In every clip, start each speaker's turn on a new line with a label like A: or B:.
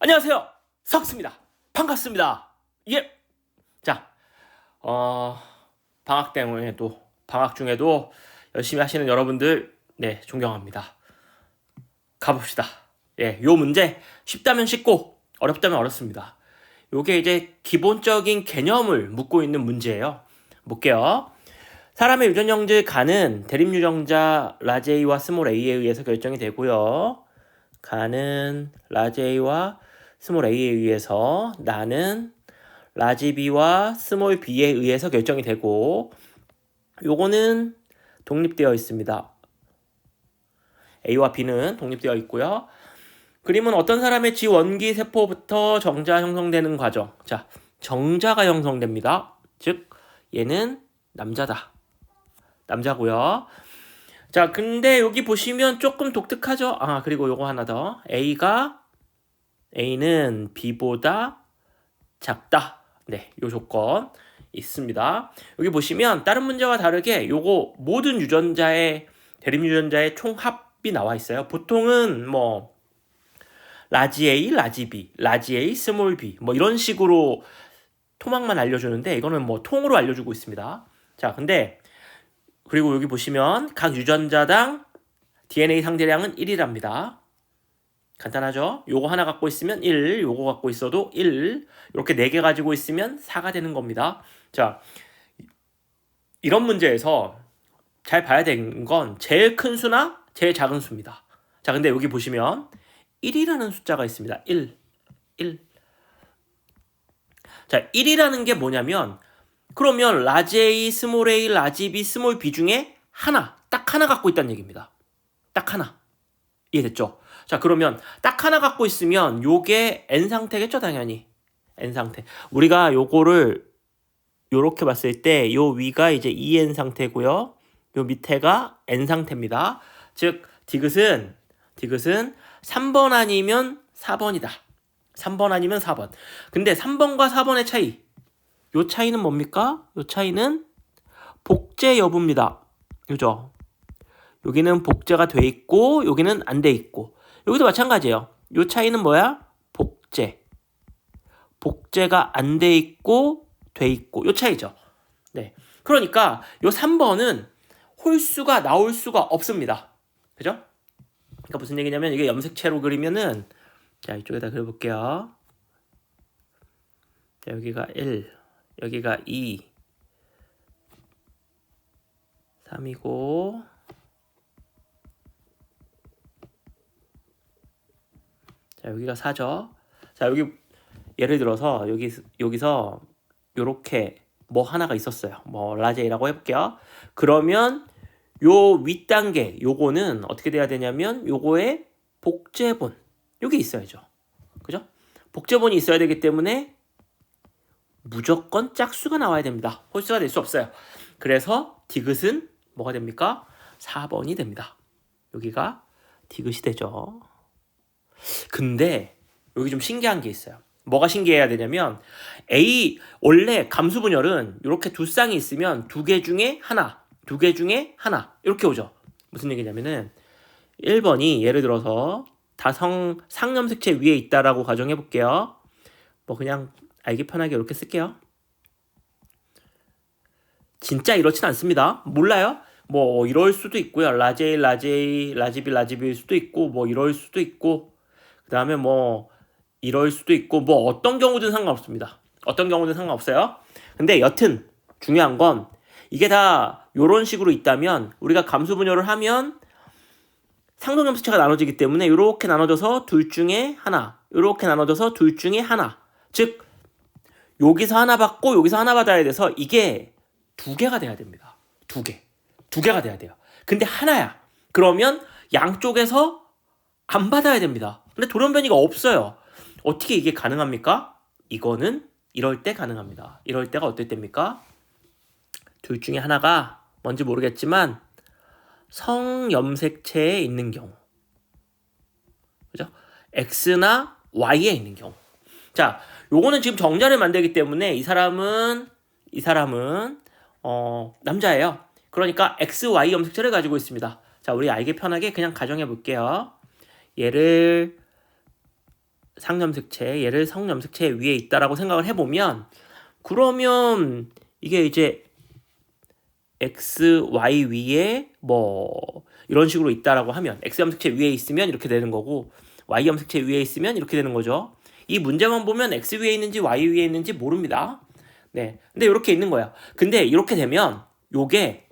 A: 안녕하세요. 석스입니다. 반갑습니다. 예. 자, 어, 방학 때문에도, 방학 중에도 열심히 하시는 여러분들, 네, 존경합니다. 가봅시다. 예, 요 문제 쉽다면 쉽고, 어렵다면 어렵습니다. 요게 이제 기본적인 개념을 묻고 있는 문제예요. 볼게요. 사람의 유전형질 가는 대립유전자 라제이와 스몰 a에 의해서 결정이 되고요. 가는 라제이와 스몰 a에 의해서 나는 라지 b와 스몰 b에 의해서 결정이 되고 요거는 독립되어 있습니다. a와 b는 독립되어 있고요. 그림은 어떤 사람의 지원기 세포부터 정자 형성되는 과정. 자, 정자가 형성됩니다. 즉, 얘는 남자다. 남자고요. 자, 근데 여기 보시면 조금 독특하죠? 아, 그리고 요거 하나 더. A가 A는 B보다 작다. 네, 요 조건 있습니다. 여기 보시면 다른 문제와 다르게 요거 모든 유전자의 대립 유전자의 총합이 나와 있어요. 보통은 뭐 라지 A, 라지 B, 라지 A, 스몰 B 뭐 이런 식으로 토막만 알려주는데 이거는 뭐 통으로 알려주고 있습니다. 자, 근데 그리고 여기 보시면 각 유전자당 DNA 상대량은 1이랍니다. 간단하죠? 요거 하나 갖고 있으면 1, 요거 갖고 있어도 1, 이렇게 4개 가지고 있으면 4가 되는 겁니다. 자, 이런 문제에서 잘 봐야 되는 건 제일 큰 수나 제일 작은 수입니다. 자, 근데 여기 보시면 1이라는 숫자가 있습니다. 1, 1. 자, 1이라는 게 뭐냐면 그러면 라지 A, 스몰 A, 라지 B, 스몰 B 중에 하나, 딱 하나 갖고 있다는 얘기입니다. 딱 하나. 이해됐죠? 자, 그러면 딱 하나 갖고 있으면 요게 N 상태겠죠, 당연히. N 상태. 우리가 요거를 요렇게 봤을 때 요 위가 이제 EN 상태고요. 요 밑에가 N 상태입니다. 즉, 디귿은 디귿은 3번 아니면 4번이다. 3번 아니면 4번. 근데 3번과 4번의 차이. 요 차이는 뭡니까? 요 차이는 복제 여부입니다. 그죠? 여기는 복제가 돼 있고 여기는 안 돼 있고 여기도 마찬가지예요. 요 차이는 뭐야? 복제. 복제가 안 돼 있고 돼 있고 요 차이죠. 네. 그러니까 요 3번은 홀수가 나올 수가 없습니다. 그죠? 그러니까 무슨 얘기냐면 이게 염색체로 그리면은 자, 이쪽에다 그려 볼게요. 자, 여기가 1 여기가 2 3이고 자 여기가 4죠 자 여기 예를 들어서 여기 여기서 요렇게 뭐 하나가 있었어요 뭐 라제이라고 해 볼게요 그러면 요 윗단계 요거는 어떻게 돼야 되냐면 요거에 복제본 요게 있어야죠 그죠 복제본이 있어야 되기 때문에 무조건 짝수가 나와야 됩니다. 홀수가 될 수 없어요. 그래서 디귿은 뭐가 됩니까? 4번이 됩니다. 여기가 디귿이 되죠. 근데 여기 좀 신기한 게 있어요. 뭐가 신기해야 되냐면 A 원래 감수 분열은 이렇게 두 쌍이 있으면 두 개 중에 하나, 두 개 중에 하나 이렇게 오죠. 무슨 얘기냐면은 1번이 예를 들어서 다성 상염색체 위에 있다라고 가정해 볼게요. 뭐 그냥 알기 편하게 이렇게 쓸게요. 진짜 이렇진 않습니다. 몰라요? 뭐 이럴 수도 있고요. 라제이, 라제이, 라지비, 라지비일 수도 있고 뭐 이럴 수도 있고 그 다음에 뭐 이럴 수도 있고 뭐 어떤 경우든 상관없습니다. 어떤 경우든 상관없어요. 근데 여튼 중요한 건 이게 다 이런 식으로 있다면 우리가 감수 분열을 하면 상동염수체가 나눠지기 때문에 이렇게 나눠져서 둘 중에 하나, 이렇게 나눠져서 둘 중에 하나. 즉 여기서 하나 받고 여기서 하나 받아야 돼서 이게 두 개가 돼야 됩니다. 두 개. 두 개가 돼야 돼요. 근데 하나야. 그러면 양쪽에서 안 받아야 됩니다. 근데 돌연변이가 없어요. 어떻게 이게 가능합니까? 이거는 이럴 때 가능합니다. 이럴 때가 어떨 때입니까? 둘 중에 하나가 뭔지 모르겠지만 성염색체에 있는 경우. 그죠? X나 Y에 있는 경우. 자, 요거는 지금 정자를 만들기 때문에 이 사람은 이 사람은 어, 남자예요. 그러니까 X, Y 염색체를 가지고 있습니다. 자, 우리 알기 편하게 그냥 가정해 볼게요. 얘를 상염색체, 얘를 성염색체 위에 있다라고 생각을 해보면 그러면 이게 이제 x, y 위에 뭐 이런 식으로 있다라고 하면 x 염색체 위에 있으면 이렇게 되는 거고 y 염색체 위에 있으면 이렇게 되는 거죠. 이 문제만 보면 x 위에 있는지 y 위에 있는지 모릅니다. 네. 근데 이렇게 있는 거야. 근데 이렇게 되면 요게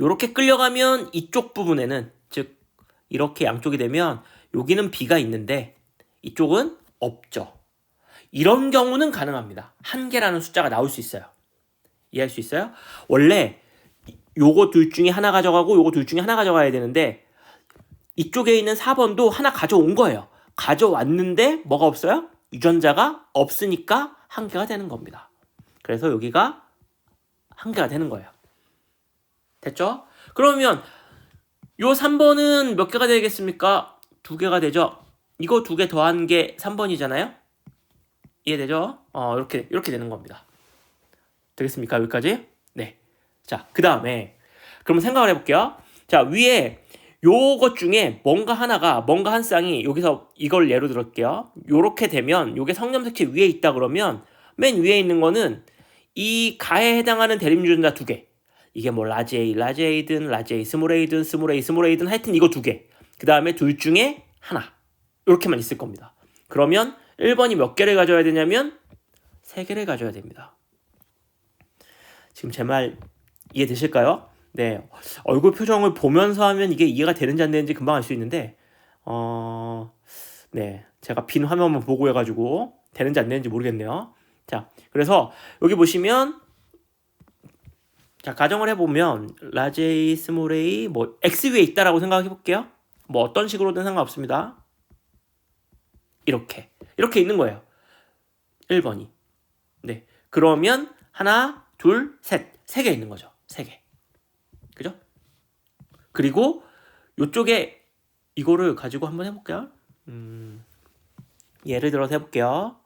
A: 요렇게 끌려가면 이쪽 부분에는 즉 이렇게 양쪽이 되면 여기는 b가 있는데 이쪽은 없죠. 이런 경우는 가능합니다. 한 개라는 숫자가 나올 수 있어요. 이해할 수 있어요? 원래 요거 둘 중에 하나 가져가고 요거 둘 중에 하나 가져가야 되는데 이쪽에 있는 4번도 하나 가져온 거예요. 가져왔는데 뭐가 없어요? 유전자가 없으니까 한 개가 되는 겁니다. 그래서 여기가 한 개가 되는 거예요. 됐죠? 그러면 요 3번은 몇 개가 되겠습니까? 두 개가 되죠? 이거 두 개 더한 게 3번이잖아요? 이해되죠? 어, 이렇게, 이렇게 되는 겁니다. 되겠습니까? 여기까지? 네. 자, 그 다음에, 그러면 생각을 해 볼게요. 자, 위에 요것 중에 뭔가 하나가, 뭔가 한 쌍이 여기서 이걸 예로 들을게요. 요렇게 되면, 요게 성염색체 위에 있다 그러면, 맨 위에 있는 거는 이 가에 해당하는 대립 유전자 두 개. 이게 뭐 라지 A, 라지 A든 라지 A 스몰 A든 스몰 A, 스몰 A든 하여튼 이거 두 개. 그 다음에 둘 중에 하나. 이렇게만 있을 겁니다. 그러면 1번이 몇 개를 가져야 되냐면 3개를 가져야 됩니다. 지금 제 말 이해되실까요? 네. 얼굴 표정을 보면서 하면 이게 이해가 되는지 안 되는지 금방 알 수 있는데, 어, 네. 제가 빈 화면만 보고 해가지고 되는지 안 되는지 모르겠네요. 자, 그래서 여기 보시면, 자, 가정을 해보면, 라제이, 스몰에이, 뭐, X 위에 있다라고 생각해 볼게요. 뭐, 어떤 식으로든 상관없습니다. 이렇게. 이렇게 있는 거예요. 1번이. 네. 그러면, 하나, 둘, 셋. 세 개 있는 거죠. 세 개. 그죠? 그리고 요쪽에 이거를 가지고 한번 해볼게요. 음, 예를 들어서 해볼게요.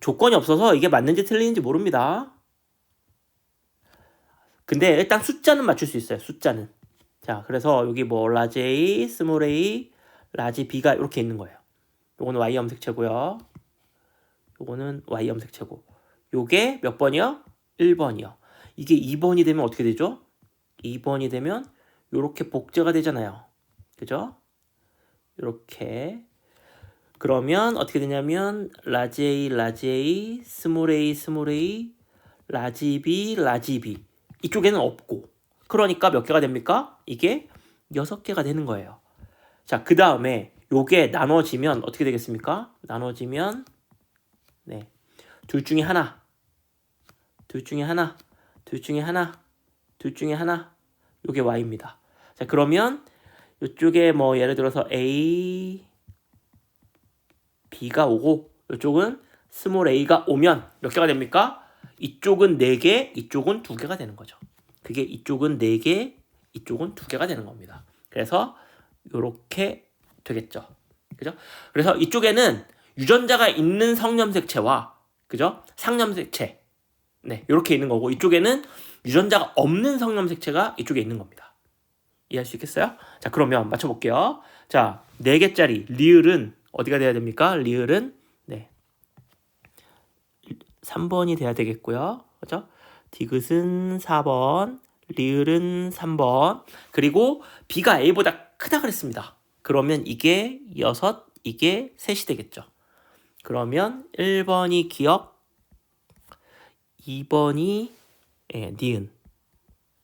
A: 조건이 없어서 이게 맞는지 틀리는지 모릅니다. 근데 일단 숫자는 맞출 수 있어요. 숫자는. 자, 그래서 여기 뭐 라지 A, 스몰 A, 라지 B가 이렇게 있는 거예요. 요거는 Y 염색체고요. 요거는 Y 염색체고. 요게 몇 번이요? 1번이요. 이게 2번이 되면 어떻게 되죠? 2번이 되면 이렇게 복제가 되잖아요. 그죠? 이렇게 그러면 어떻게 되냐면 라지 A, 라지 A, 스몰 A, 스몰 A, 라지 B, 라지 B 이쪽에는 없고 그러니까 몇 개가 됩니까? 이게 여섯 개가 되는 거예요. 자, 그 다음에 요게 나눠지면 어떻게 되겠습니까? 나눠지면 네. 둘 중에 하나. 둘 중에 하나. 둘 중에 하나. 둘 중에 하나. 요게 y입니다. 자, 그러면 이쪽에 뭐 예를 들어서 a b가 오고 이쪽은 스몰 a가 오면 몇 개가 됩니까? 이쪽은 4개, 이쪽은 2개가 되는 거죠. 그게 이쪽은 4개, 이쪽은 2개가 되는 겁니다. 그래서 요렇게 되겠죠. 그죠? 그래서 이쪽에는 유전자가 있는 성염색체와 그죠? 상염색체 네, 이렇게 있는 거고 이쪽에는 유전자가 없는 성염색체가 이쪽에 있는 겁니다. 이해할 수 있겠어요? 자, 그러면 맞춰 볼게요. 자, 4개짜리 리을은 어디가 돼야 됩니까? 리을은 네. 3번이 돼야 되겠고요. 그죠? 디귿은 4번, 리을은 3번. 그리고 B가 A보다 크다 그랬습니다. 그러면 이게 6, 이게 3이 되겠죠. 그러면 1번이 기억, 2번이 예, 니은.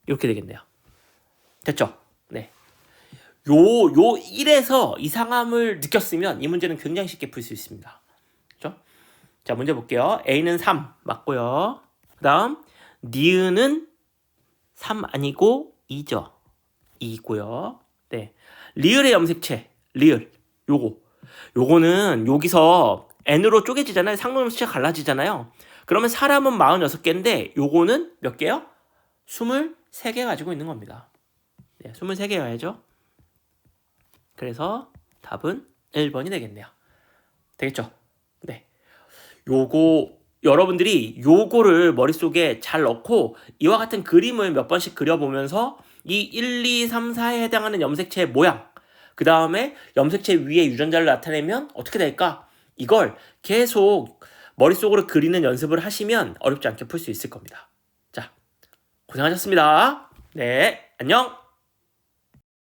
A: 이렇게 되겠네요. 됐죠? 네. 요, 요 1에서 이상함을 느꼈으면 이 문제는 굉장히 쉽게 풀 수 있습니다. 그죠? 자, 문제 볼게요. A는 3 맞고요. 그 다음, 니은은 3 아니고 2죠. 2고요. 네. 리을의 염색체, 리을. 요거. 요거는 여기서 n으로 쪼개지잖아요. 상놈색체가 갈라지잖아요. 그러면 사람은 46개인데 요거는 몇 개요? 23개 가지고 있는 겁니다. 네, 23개여야죠. 그래서 답은 1번이 되겠네요. 되겠죠? 네. 요거 여러분들이 요거를 머릿속에 잘 넣고 이와 같은 그림을 몇 번씩 그려보면서 이 1, 2, 3, 4에 해당하는 염색체의 모양 그 다음에 염색체 위에 유전자를 나타내면 어떻게 될까? 이걸 계속 머릿속으로 그리는 연습을 하시면 어렵지 않게 풀 수 있을 겁니다. 자, 고생하셨습니다. 네, 안녕!